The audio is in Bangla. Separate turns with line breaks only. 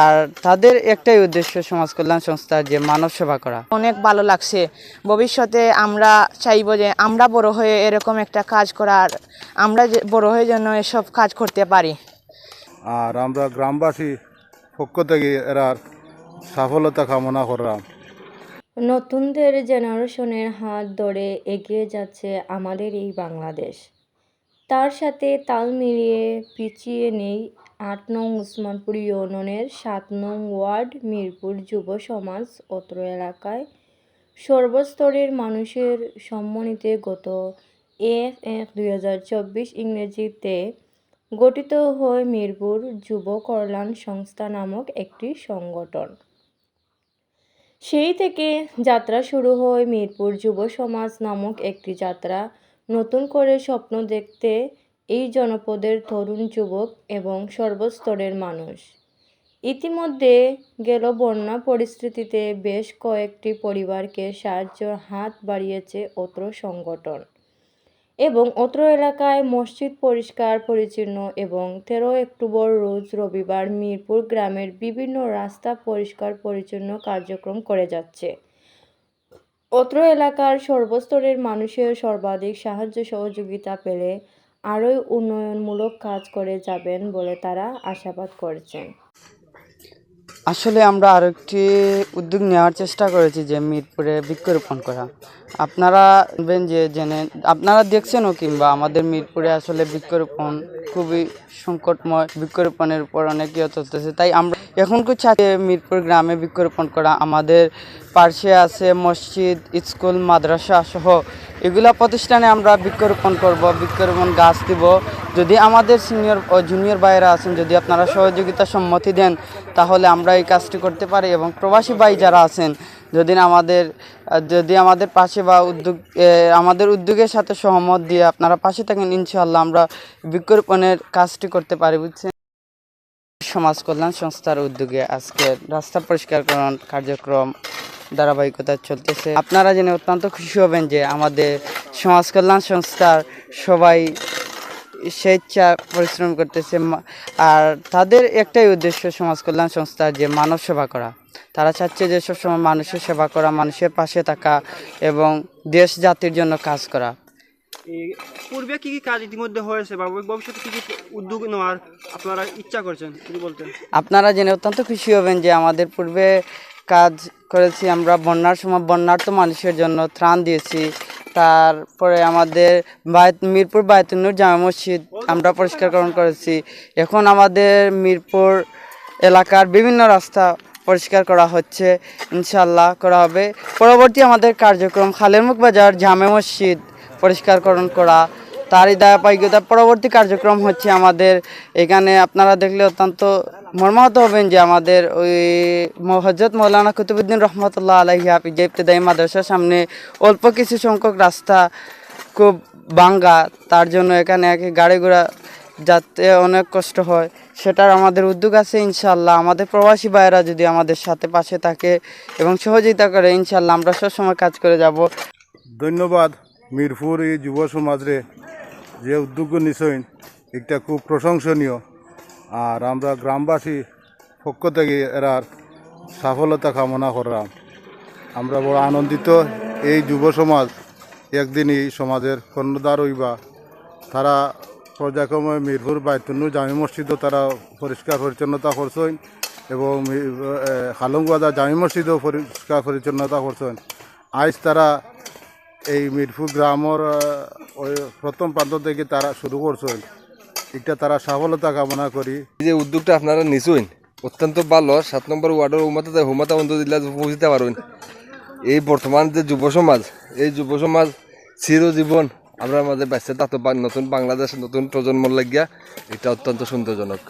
আর তাদের একটাই উদ্দেশ্য সমাজ কল্যাণ সংস্থার যে মানব সেবা করা।
অনেক ভালো লাগছে। ভবিষ্যতে আমরা চাইব যে আমরা বড় হয়ে এরকম একটা কাজ করার আমরা যে বড় হয়ে যেন এসব কাজ করতে পারি।
আর আমরা গ্রামবাসী পক্ষ থেকে এরার সফলতা কামনা করলাম।
নতুনদের জেনারেশনের হাত ধরে এগিয়ে যাচ্ছে আমাদের এই বাংলাদেশ। তার সাথে তাল মিলিয়ে পিছিয়ে নেই আট নং উসমানপুর ইউনিয়নের সাত নং ওয়ার্ড মিরপুর যুব সমাজ অত্র এলাকায়। সর্বস্তরের মানুষের সম্মানিতে গত এক এক দুই হাজার চব্বিশ ইংরেজিতে গঠিত হয় মিরপুর যুব কল্যাণ সংস্থা নামক একটি সংগঠন। সেই থেকে যাত্রা শুরু হয় মিরপুর যুব সমাজ নামক একটি যাত্রা। নতুন করে স্বপ্ন দেখতে এই জনপদের তরুণ যুবক এবং সর্বস্তরের মানুষ। ইতিমধ্যে গেল বন্যা পরিস্থিতিতে বেশ কয়েকটি পরিবারকে সাহায্যের হাত বাড়িয়েছে অত্র সংগঠন এবং অত্র এলাকায় মসজিদ পরিষ্কার, পরিচ্ছন্ন এবং তেরো অক্টোবর রোজ রবিবার মিরপুর গ্রামের বিভিন্ন রাস্তা পরিষ্কার, পরিচ্ছন্ন কার্যক্রম করে যাচ্ছে। অত্র এলাকার সর্বস্তরের মানুষের সর্বাধিক সাহায্য সহযোগিতা পেলে আরও উন্নয়নমূলক কাজ করে যাবেন বলে তারা আশাবাদ করছেন।
আসলে আমরা আরও আরেকটি উদ্যোগ নেওয়ার চেষ্টা করেছি যে মিরপুরে বৃক্ষরোপণ করা। আপনারা জানবেন যে জেনে, আপনারা দেখছেনও কিংবা আমাদের মিরপুরে আসলে বৃক্ষরোপণ খুবই সংকটময়। বৃক্ষরোপণের উপর অনেক ইয়ে চলতেছে, তাই আমরা এখন খুব চাচ্ছি মিরপুর গ্রামে বৃক্ষরোপণ করা, আমাদের পার্শ্বে আছে মসজিদ, স্কুল, মাদ্রাসা সহ এগুলা প্রতিষ্ঠানে আমরা বৃক্ষরোপণ করব, বৃক্ষরোপণ গাছ দিব। যদি আমাদের সিনিয়র ও জুনিয়র ভাইয়েরা আছেন, যদি আপনারা সহযোগিতা সম্মতি দেন, তাহলে আমরা এই কাজটি করতে পারি এবং প্রবাসী ভাই যারা আছেন, যদি আমাদের যদি আমাদের পাশে বা উদ্যোগ আমাদের উদ্যোগের সাথে সহমত দিয়ে আপনারা পাশে থাকেন, ইনশাআল্লাহ আমরা বৃক্ষরোপণের কাজটি করতে পারি, বুঝছেন? সমাজ কল্যাণ সংস্থার উদ্যোগে আজকে রাস্তা পরিষ্কারকরণ কার্যক্রম ধারাবাহিকতা চলতেছে। আপনারা জেনে অত্যন্ত খুশি হবেন যে আমাদের সমাজ কল্যাণ সংস্থার সবাই স্বেচ্ছা পরিশ্রম করতেছে আর তাদের একটাই উদ্দেশ্য সমাজ কল্যাণ সংস্থার যে মানব সেবা করা। তারা চাচ্ছে যে সবসময় মানুষের সেবা করা, মানুষের পাশে থাকা এবং দেশ জাতির জন্য কাজ করা।
পূর্বে কি কি কাজ ইতিমধ্যে হয়েছে বা ভবিষ্যতে কি কি উদ্যোগ নেওয়ার আপনারা ইচ্ছা করছেন, যদি বলতেন?
আপনারা জেনে অত্যন্ত খুশি হবেন যে আমাদের পূর্বে কাজ করেছি আমরা বন্যার সময় বন্যার্থ মানুষের জন্য ত্রাণ দিয়েছি। তারপরে আমাদের মিরপুর বায়তুন্নুর জামা মসজিদ আমরা পরিষ্কারকরণ করেছি। এখন আমাদের মিরপুর এলাকার বিভিন্ন রাস্তা পরিষ্কার করা হচ্ছে ইনশাল্লাহ করা হবে। পরবর্তী আমাদের কার্যক্রম খালেরমুখ বাজার জামে মসজিদ। পরিষ্কারকরণ করা, তারই ধারাবাহিকতা পরবর্তী কার্যক্রম হচ্ছে আমাদের এখানে আপনারা দেখলে অত্যন্ত মর্মাহত হবেন যে আমাদের ওই হজরত মৌলানা কুতুবুদ্দিন রহমতুল্লাহ আলহি হাফিজ ইবতদায়ী মাদ্রাসার সামনে অল্প কিছু সংখ্যক রাস্তা খুব বাঙ্গা, তার জন্য এখানে গাড়ি ঘোড়া যাতে অনেক কষ্ট হয়। সেটার আমাদের উদ্যোগ আছে ইনশাল্লাহ আমাদের প্রবাসী ভাইয়েরা যদি আমাদের সাথে পাশে থাকে এবং সহযোগিতা করে ইনশাল্লাহ আমরা সবসময় কাজ করে যাব।
ধন্যবাদ। মিরপুর এই যুব সমাজরে যে উদ্যোগ নিছইন এটা খুব প্রশংসনীয়। আর আমরা গ্রামবাসী পক্ষ থেকে এরার সফলতা কামনা করলাম। আমরা বড় আনন্দিত এই যুব সমাজ একদিন এই সমাজের কর্ণধার হইবা। তারা পর্যায়ক্রমে মিরপুর বাইতুন্নু জামি মসজিদও তারা পরিষ্কার পরিচ্ছন্নতা করছেন এবং হালুংবাজার জামি মসজিদও পরিষ্কার পরিচ্ছন্নতা করছেন। আজ তারা এই মিরপুর গ্রামের ওই প্রথম প্রান্ত থেকে তারা শুরু করছেন। এটা তারা সফলতা কামনা করি।
যে উদ্যোগটা আপনারা নিছুন, অত্যন্ত ভালো। সাত নম্বর ওয়ার্ডের হুমাতে হুমাতা বন্ধু দিলে পৌঁছতে পারবেন। এই বর্তমান যে যুব সমাজ, এই যুব সমাজ চিরজীবন আমরা আমাদের বাচ্চা তা তো নতুন বাংলাদেশ, নতুন প্রজন্মর লাগিয়া এটা অত্যন্ত সুন্দরজনক।